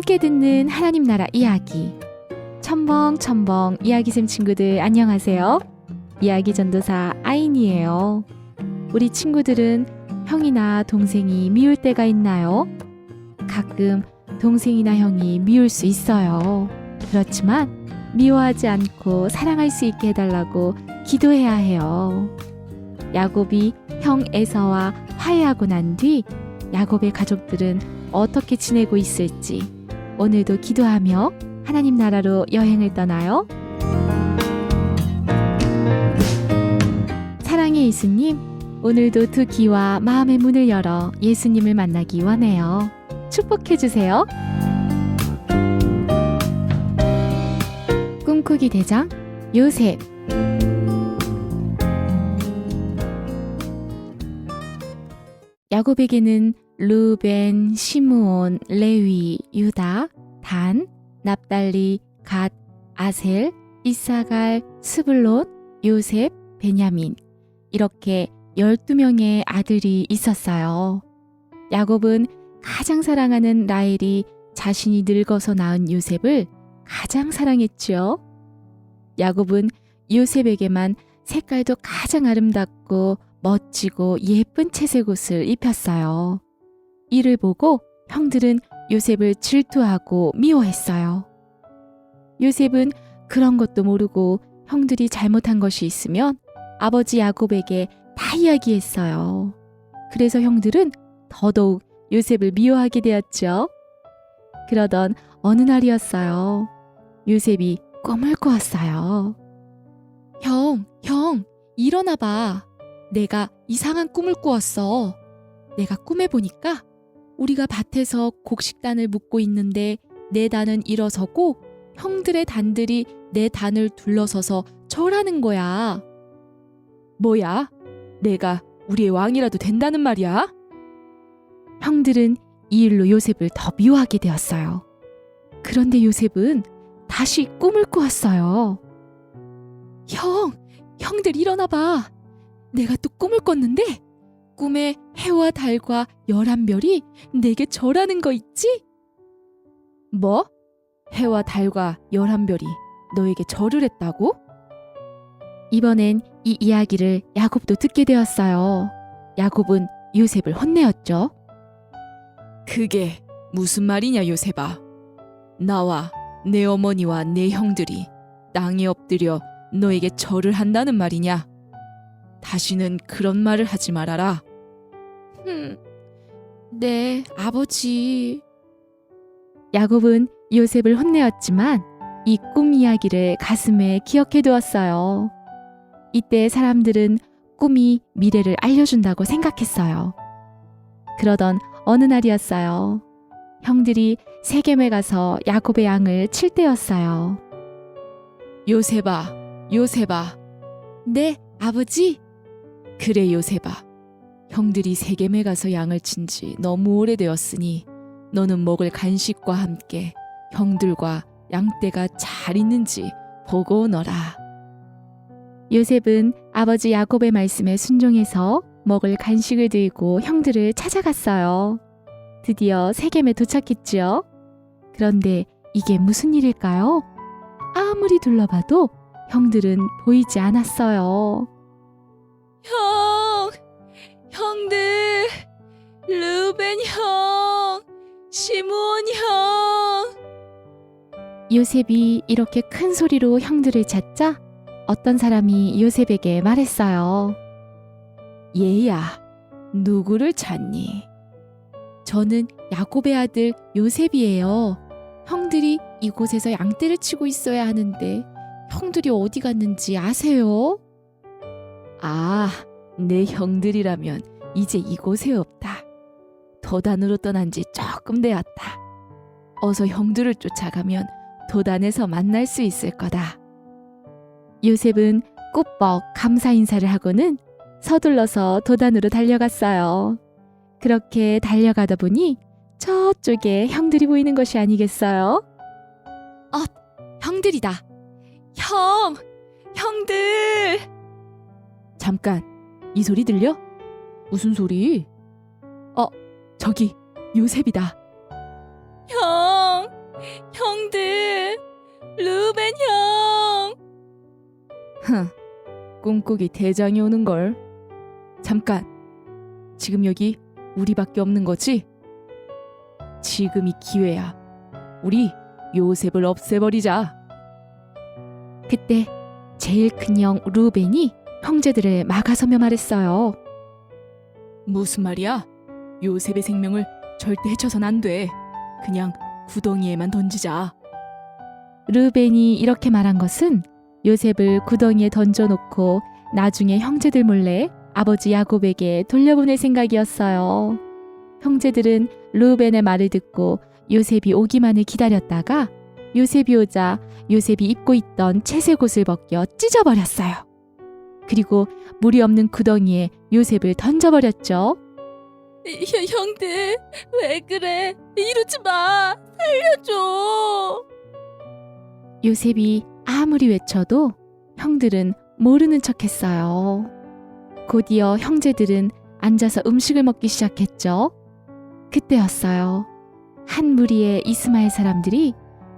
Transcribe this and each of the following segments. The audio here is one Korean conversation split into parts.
함께 듣는 하나님 나라 이야기. 첨벙첨벙 이야기샘 친구들 안녕하세요. 이야기 전도사 아인이에요. 우리 친구들은 형이나 동생이 미울 때가 있나요? 가끔 동생이나 형이 미울 수 있어요. 그렇지만 미워하지 않고 사랑할 수 있게 해달라고 기도해야 해요. 야곱이 형 에서와 화해하고 난 뒤 야곱의 가족들은 어떻게 지내고 있을지 오늘도 기도하며 하나님 나라로 여행을 떠나요. 사랑의 예수님, 오늘도 두 귀와 마음의 문을 열어 예수님을 만나기 원해요. 축복해 주세요. 꿈꾸기 대장 요셉 야곱에게는 루벤, 시므온, 레위, 유다, 단, 납달리, 갓, 아셀, 이사갈, 스불론, 요셉, 베냐민 이렇게 12명의 아들이 있었어요. 야곱은 가장 사랑하는 라헬이 자신이 늙어서 낳은 요셉을 가장 사랑했지요. 야곱은 요셉에게만 색깔도 가장 아름답고 멋지고 예쁜 채색 옷을 입혔어요. 이를 보고 형들은 요셉을 질투하고 미워했어요. 요셉은 그런 것도 모르고 형들이 잘못한 것이 있으면 아버지 야곱에게 다 이야기했어요. 그래서 형들은 더더욱 요셉을 미워하게 되었죠. 그러던 어느 날이었어요. 요셉이 꿈을 꾸었어요. 형, 형, 일어나 봐. 내가 이상한 꿈을 꾸었어. 내가 꿈에 보니까 우리가 밭에서 곡식단을 묶고 있는데 내 단은 일어서고 형들의 단들이 내 단을 둘러서서 절하는 거야. 뭐야? 내가 우리의 왕이라도 된다는 말이야? 형들은 이 일로 요셉을 더 미워하게 되었어요. 그런데 요셉은 다시 꿈을 꾸었어요. 형, 형들 일어나 봐. 내가 또 꿈을 꿨는데 꿈에 해와 달과 열한 별이 내게 절하는 거 있지? 뭐? 해와 달과 열한 별이 너에게 절을 했다고? 이번엔 이 이야기를 야곱도 듣게 되었어요. 야곱은 요셉을 혼내었죠. 그게 무슨 말이냐, 요셉아? 나와 내 어머니와 내 형들이 땅에 엎드려 너에게 절을 한다는 말이냐? 다시는 그런 말을 하지 말아라. 흠, 네, 아버지. 야곱은 요셉을 혼내었지만 이 꿈 이야기를 가슴에 기억해 두었어요. 이때 사람들은 꿈이 미래를 알려준다고 생각했어요. 그러던 어느 날이었어요. 형들이 세겜에 가서 야곱의 양을 칠 때였어요. 요셉아, 요셉아. 네, 아버지. 그래, 요셉아. 형들이 세겜에 가서 양을 친 지 너무 오래되었으니 너는 먹을 간식과 함께 형들과 양떼가 잘 있는지 보고 오너라. 요셉은 아버지 야곱의 말씀에 순종해서 먹을 간식을 들고 형들을 찾아갔어요. 드디어 세겜에 도착했지요. 그런데 이게 무슨 일일까요? 아무리 둘러봐도 형들은 보이지 않았어요. 형! 형들! 루벤 형! 시므온 형! 요셉이 이렇게 큰 소리로 형들을 찾자 어떤 사람이 요셉에게 말했어요. 얘야, 누구를 찾니? 저는 야곱의 아들 요셉이에요. 형들이 이곳에서 양떼를 치고 있어야 하는데 형들이 어디 갔는지 아세요? 아, 내 형들이라면 이제 이곳에 없다. 도단으로 떠난 지 조금 되었다. 어서 형들을 쫓아가면 도단에서 만날 수 있을 거다. 요셉은 꾸벅 감사 인사를 하고는 서둘러서 도단으로 달려갔어요. 그렇게 달려가다 보니 저쪽에 형들이 보이는 것이 아니겠어요? 어, 형들이다. 형! 형들! 잠깐, 이 소리 들려? 무슨 소리? 어, 저기 요셉이다. 형! 형들, 루벤 형. 흥, 꿈꾸기 대장이 오는 걸. 잠깐. 지금 여기 우리밖에 없는 거지? 지금이 기회야. 우리 요셉을 없애버리자. 그때 제일 큰 형 루벤이 형제들을 막아서며 말했어요. 무슨 말이야? 요셉의 생명을 절대 해쳐선 안 돼. 그냥 구덩이에만 던지자. 루벤이 이렇게 말한 것은 요셉을 구덩이에 던져놓고 나중에 형제들 몰래 아버지 야곱에게 돌려보낼 생각이었어요. 형제들은 루벤의 말을 듣고 요셉이 오기만을 기다렸다가 요셉이 오자 요셉이 입고 있던 채색 옷을 벗겨 찢어버렸어요. 그리고 물이 없는 구덩이에 요셉을 던져버렸죠. 형, 형들, 왜 그래? 이러지 마. 살려줘. 요셉이 아무리 외쳐도 형들은 모르는 척 했어요. 곧이어 형제들은 앉아서 음식을 먹기 시작했죠. 그때였어요. 한 무리의 이스마엘 사람들이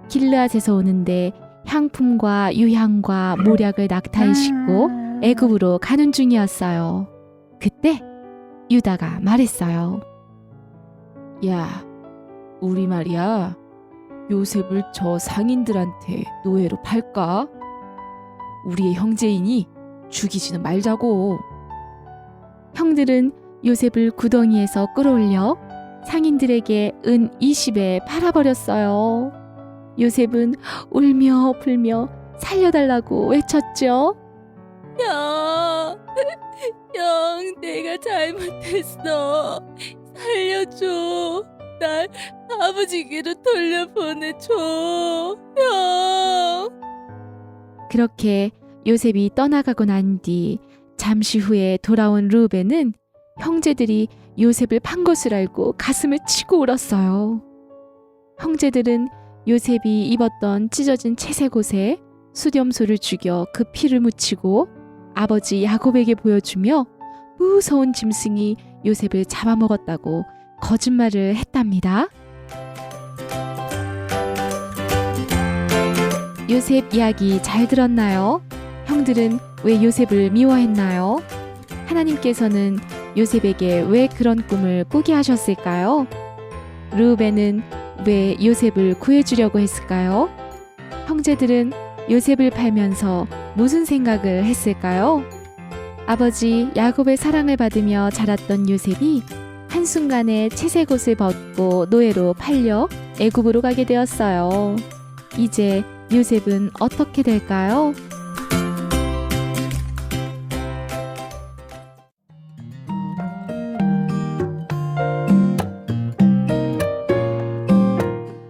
길르앗에서 오는데 향품과 유향과 모략을 낙타에 싣고 애굽으로 가는 중이었어요. 그때 유다가 말했어요. 야, 우리 말이야. 요셉을 저 상인들한테 노예로 팔까? 우리의 형제이니 죽이지는 말자고. 형들은 요셉을 구덩이에서 끌어올려 상인들에게 은 20에 팔아버렸어요. 요셉은 울며 불며 살려달라고 외쳤죠. 형, 형, 내가 잘못했어. 살려줘. 날 아버지께로 돌려보내줘. 형. 그렇게 요셉이 떠나가고 난 뒤 잠시 후에 돌아온 루벤은 형제들이 요셉을 판 것을 알고 가슴을 치고 울었어요. 형제들은 요셉이 입었던 찢어진 채색 옷에 수염소를 죽여 그 피를 묻히고 아버지 야곱에게 보여주며 무서운 짐승이 요셉을 잡아먹었다고 거짓말을 했답니다. 요셉 이야기 잘 들었나요? 형들은 왜 요셉을 미워했나요? 하나님께서는 요셉에게 왜 그런 꿈을 꾸게 하셨을까요? 루벤은 왜 요셉을 구해주려고 했을까요? 형제들은 요셉을 팔면서 무슨 생각을 했을까요? 아버지 야곱의 사랑을 받으며 자랐던 요셉이 한순간에 채색 옷을 벗고 노예로 팔려 애굽으로 가게 되었어요. 이제 요셉은 어떻게 될까요?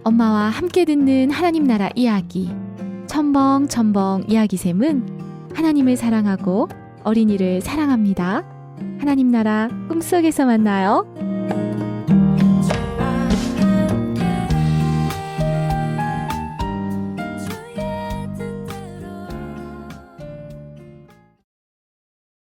엄마와 함께 듣는 하나님 나라 이야기 첨벙 첨벙 이야기샘은 하나님을 사랑하고 어린이를 사랑합니다. 하나님 나라 꿈속에서 만나요.